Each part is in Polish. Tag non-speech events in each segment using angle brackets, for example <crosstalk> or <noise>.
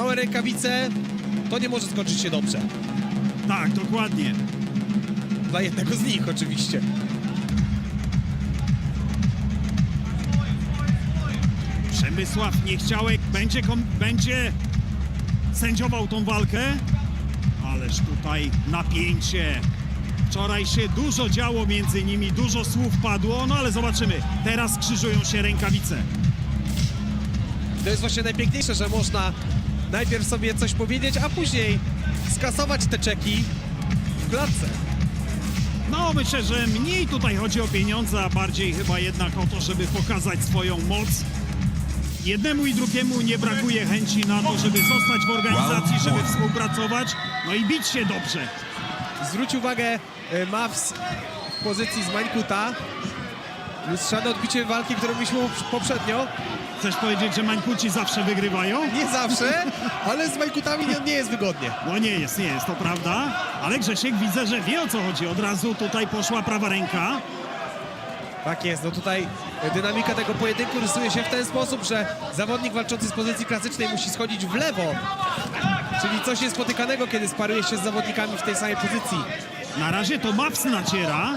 małe rękawice, to nie może skończyć się dobrze. Tak, dokładnie. Dla jednego z nich oczywiście. Przemysław Niechciałek będzie, będzie sędziował tą walkę, ależ tutaj napięcie. Wczoraj się dużo działo między nimi, dużo słów padło, no ale zobaczymy. Teraz krzyżują się rękawice. To jest właśnie najpiękniejsze, że można najpierw sobie coś powiedzieć, a później skasować te czeki w klatce. No myślę, że mniej tutaj chodzi o pieniądze, a bardziej chyba jednak o to, żeby pokazać swoją moc. Jednemu i drugiemu nie brakuje chęci na to, żeby zostać w organizacji, żeby współpracować, no i bić się dobrze. Zwróć uwagę e, Mavs w pozycji z Mańkuta. Lustrzane odbicie walki, którą mieliśmy poprzednio. Chcesz powiedzieć, że Mańkuci zawsze wygrywają? Nie zawsze, ale z Mańkutami nie, nie jest wygodnie. No nie jest, nie jest, to prawda. Ale Grzesiek widzę, że wie o co chodzi. Od razu tutaj poszła prawa ręka. Tak jest, no tutaj dynamika tego pojedynku rysuje się w ten sposób, że zawodnik walczący z pozycji klasycznej musi schodzić w lewo. Czyli coś niespotykanego, kiedy sparuje się z zawodnikami w tej samej pozycji. Na razie to Maps naciera.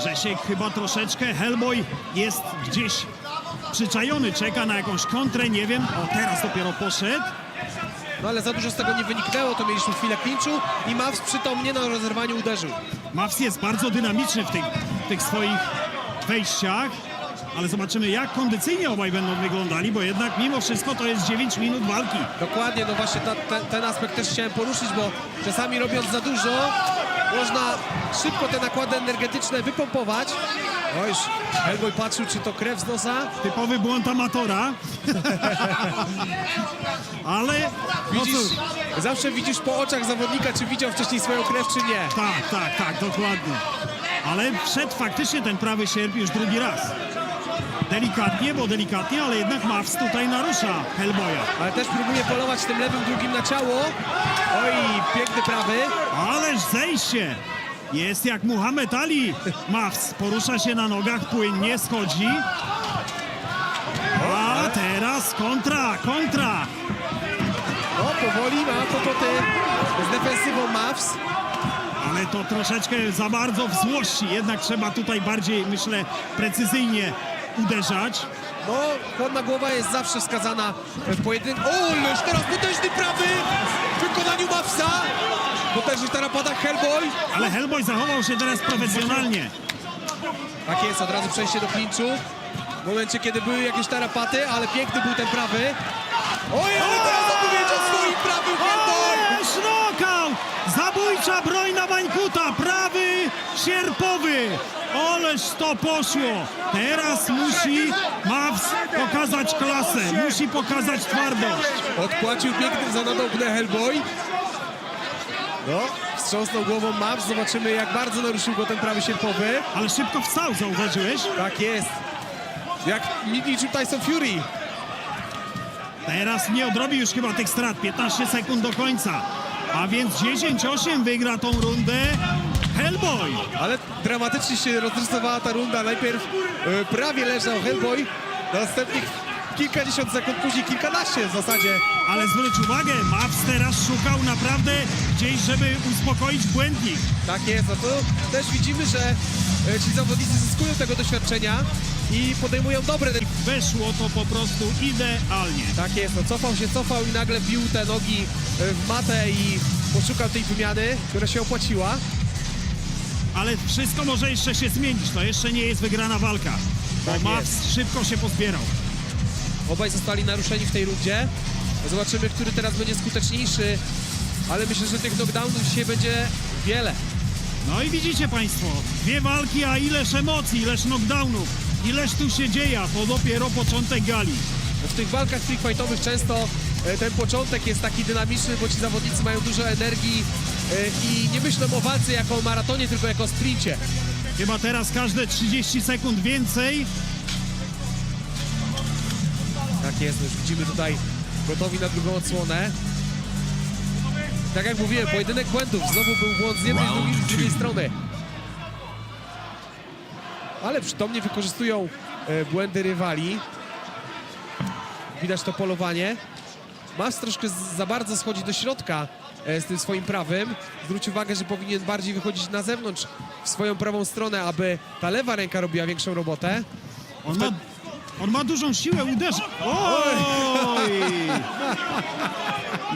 Grzesiek chyba troszeczkę. Hellboy jest gdzieś przyczajony, czeka na jakąś kontrę, nie wiem. O, teraz dopiero poszedł. No ale za dużo z tego nie wyniknęło, to mieliśmy chwilę klinczu i Mavs przytomnie na rozerwaniu uderzył. Maps jest bardzo dynamiczny w tych, w tych swoich wejściach. Ale zobaczymy, jak kondycyjnie obaj będą wyglądali, bo jednak mimo wszystko to jest 9 minut walki. Dokładnie, no właśnie ta, ten aspekt też chciałem poruszyć, bo czasami robiąc za dużo, można szybko te nakłady energetyczne wypompować. O już Hellboy patrzył, czy to krew z nosa. Typowy błąd amatora. Ale no Widzisz, zawsze widzisz po oczach zawodnika, czy widział wcześniej swoją krew, czy nie. tak, tak, tak, dokładnie. Ale wszedł faktycznie ten prawy sierp już drugi raz. Delikatnie, bo delikatnie, ale jednak Mavs tutaj narusza Hellboya. Ale też próbuje polować tym lewym drugim na ciało. Oj, piękny prawy. Ależ zejście! Jest jak Muhammad Ali. Mavs porusza się na nogach, płynnie schodzi. A teraz kontra, kontra. No, powoli ma kłopoty z defensywą Mavs. Ale to troszeczkę za bardzo w złości. Jednak trzeba tutaj bardziej, myślę, precyzyjnie uderzać. No, chłodna głowa jest zawsze wskazana w pojedynku. O, już teraz potężny prawy w wykonaniu Mavsa. Potężny tarapada Hellboy. Ale Hellboy zachował się teraz profesjonalnie. Tak jest, od razu przejście do klinczu. W momencie, kiedy były jakieś tarapaty, ale piękny był ten prawy. Oj, ale teraz odpowiedział swoim prawym Hellboy. Zabójcza broń na Bańkuta, prawy sierpowy. To poszło. Teraz musi Mavs pokazać klasę, musi pokazać twardość. Odpłacił pięknym za nadobne Hellboy. No, wstrząsnął głową Mavs. Zobaczymy, jak bardzo naruszył go ten prawy sierpowy. Ale szybko wstał, zauważyłeś? Tak jest. Jak niczym Tyson Fury. Teraz nie odrobi już chyba tych strat, 15 sekund do końca. A więc 10-8 wygra tą rundę Hellboy. Ale dramatycznie się rozrysowała ta runda. Najpierw e, prawie leżał Hellboy, następnych kilkadziesiąt sekund później, kilkanaście w zasadzie. Ale zwróć uwagę, Mavs teraz szukał naprawdę gdzieś, żeby uspokoić błędnik. Tak jest, no to też widzimy, że e, ci zawodnicy zyskują tego doświadczenia i podejmują dobre. Weszło to po prostu idealnie. Tak jest, no cofał się, cofał i nagle bił te nogi e, w matę i poszukał tej wymiany, która się opłaciła. Ale wszystko może jeszcze się zmienić, to jeszcze nie jest wygrana walka. Bo Tak Mavs szybko się pozbierał. Obaj zostali naruszeni w tej rundzie. Zobaczymy, który teraz będzie skuteczniejszy. Ale myślę, że tych knockdownów dzisiaj będzie wiele. No i widzicie Państwo, dwie walki, a ileż emocji, ileż knockdownów, ileż tu się dzieje, to dopiero początek gali. W tych walkach freak fightowych często e, ten początek jest taki dynamiczny, bo ci zawodnicy mają dużo energii i nie myślą o walce jako o maratonie, tylko jako o sprincie. Chyba teraz każde 30 sekund więcej. Tak jest, już widzimy tutaj gotowi na drugą odsłonę. Tak jak mówiłem, pojedynek błędów. Znowu był błąd z jednej i z drugiej, z drugiej strony. Ale przytomnie wykorzystują e, błędy rywali. Widać to polowanie. Mas troszkę za bardzo schodzi do środka e, z tym swoim prawym. Zwróć uwagę, że powinien bardziej wychodzić na zewnątrz w swoją prawą stronę, aby ta lewa ręka robiła większą robotę. On ma, on ma dużą siłę, uderzy. Oj!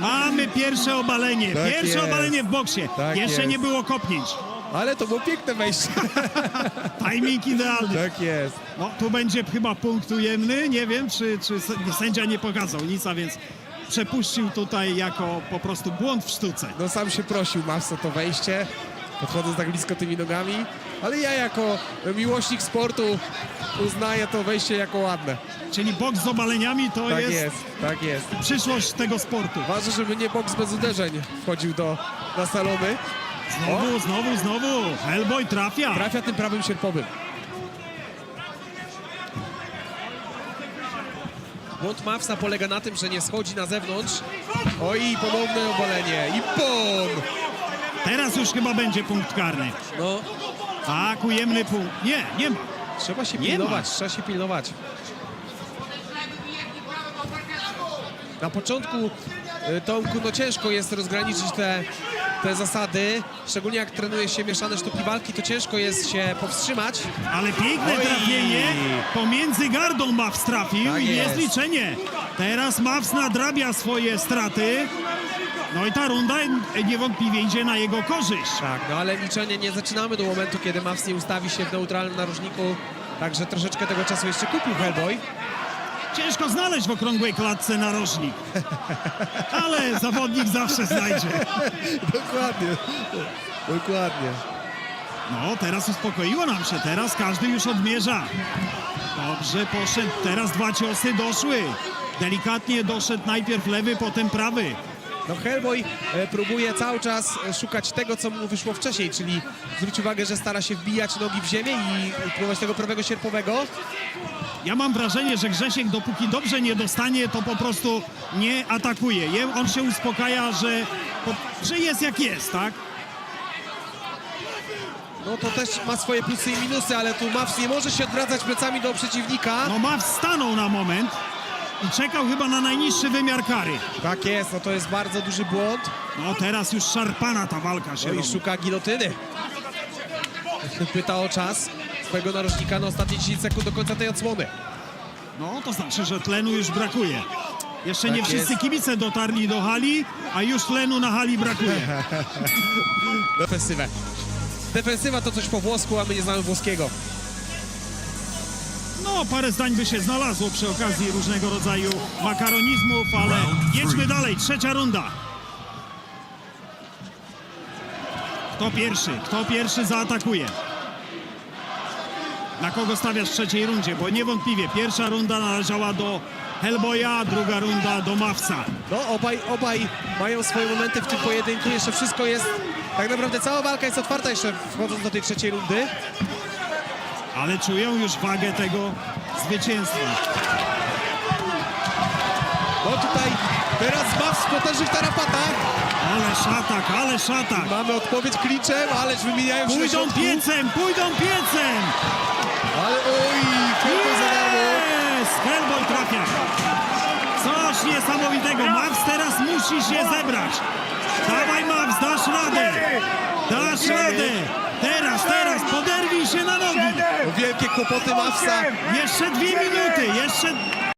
Mamy pierwsze obalenie. Tak pierwsze jest. obalenie w boksie. Tak Jeszcze jest. nie było kopnięć. Ale to było piękne wejście. <laughs> Timing idealny. tak jest. No, tu będzie chyba punkt ujemny. Nie wiem, czy, czy sędzia nie pokazał nic, a więc przepuścił tutaj jako po prostu błąd w sztuce. No sam się prosił Mas o to wejście, podchodząc tak blisko tymi nogami. Ale ja jako miłośnik sportu uznaję to wejście jako ładne. Czyli boks z obaleniami to Tak jest, jest, tak jest. przyszłość tego sportu. Ważne, żeby nie boks bez uderzeń wchodził do, na salony. Znowu, znowu, znowu. Hellboy trafia. Trafia tym prawym sierpowym. Błąd Mawsa polega na tym, że nie schodzi na zewnątrz. Oj, ponowne obalenie. I pom! Teraz już chyba będzie punkt karny. No, Tak, ujemny punkt. Nie, nie ma. trzeba się Nie pilnować, trzeba się pilnować. Na początku, y, Tomku, no ciężko jest rozgraniczyć te, te zasady. Szczególnie jak trenuje się mieszane sztuki walki, to ciężko jest się powstrzymać. Ale piękne Oj. trafienie pomiędzy gardą Mavs trafił Tak i jest jest. liczenie. Teraz Mavs nadrabia swoje straty. No i ta runda niewątpliwie idzie na jego korzyść. Tak, no ale liczenie nie zaczynamy do momentu, kiedy Mavs nie ustawi się w neutralnym narożniku. Także troszeczkę tego czasu jeszcze kupił Hellboy. Ciężko znaleźć w okrągłej klatce narożnik. Ale zawodnik zawsze znajdzie. Dokładnie. Dokładnie. No, teraz uspokoiło nam się. Teraz każdy już odmierza. Dobrze poszedł. Teraz dwa ciosy doszły. Delikatnie doszedł najpierw lewy, potem prawy. No Hellboy e, próbuje cały czas e, szukać tego, co mu wyszło wcześniej, czyli zwróć uwagę, że stara się wbijać nogi w ziemię i próbować tego prawego sierpowego. Ja mam wrażenie, że Grzesiek dopóki dobrze nie dostanie, to po prostu nie atakuje. Je- On się uspokaja, że, że jest jak jest, tak? No to też ma swoje plusy i minusy, ale tu Mavs nie może się odwracać plecami do przeciwnika. No ma stanął na moment i czekał chyba na najniższy wymiar kary. Tak jest, no to jest bardzo duży błąd. No teraz już szarpana ta walka się No i robi. szuka gilotyny. <laughs> Pyta o czas swojego narożnika na ostatnie 10 sekund do końca tej odsłony. No to znaczy, że tlenu już brakuje. Jeszcze Tak nie wszyscy jest. kibice dotarli do hali, a już tlenu na hali brakuje. <laughs> Defensywę. Defensywa to coś po włosku, a my nie znamy włoskiego. No, parę zdań by się znalazło przy okazji różnego rodzaju makaronizmów, ale jedźmy dalej. Trzecia runda. Kto pierwszy? Kto pierwszy zaatakuje? Na kogo stawiasz w trzeciej rundzie? Bo niewątpliwie pierwsza runda należała do Hellboya, druga runda do Mavsa. No, obaj, obaj mają swoje momenty w tym pojedynku. Jeszcze wszystko jest. Tak naprawdę cała walka jest otwarta jeszcze wchodząc do tej trzeciej rundy. Ale czują już wagę tego zwycięstwa. No tutaj teraz Mavs w potężnych tarapatach. Ale szatak, ale szatak. Mamy odpowiedź kliczem, ależ wymieniają się Pójdą środku. piecem, pójdą piecem! Ale oj, tylko za darmo. Jest! Hellboy trafia. Coś niesamowitego. Max teraz musi się zebrać. Dawaj Max, dasz radę. Dasz radę. Teraz, teraz, poderwij się na nogi. Wielkie kłopoty Mavsa. Jeszcze dwie minuty, jeszcze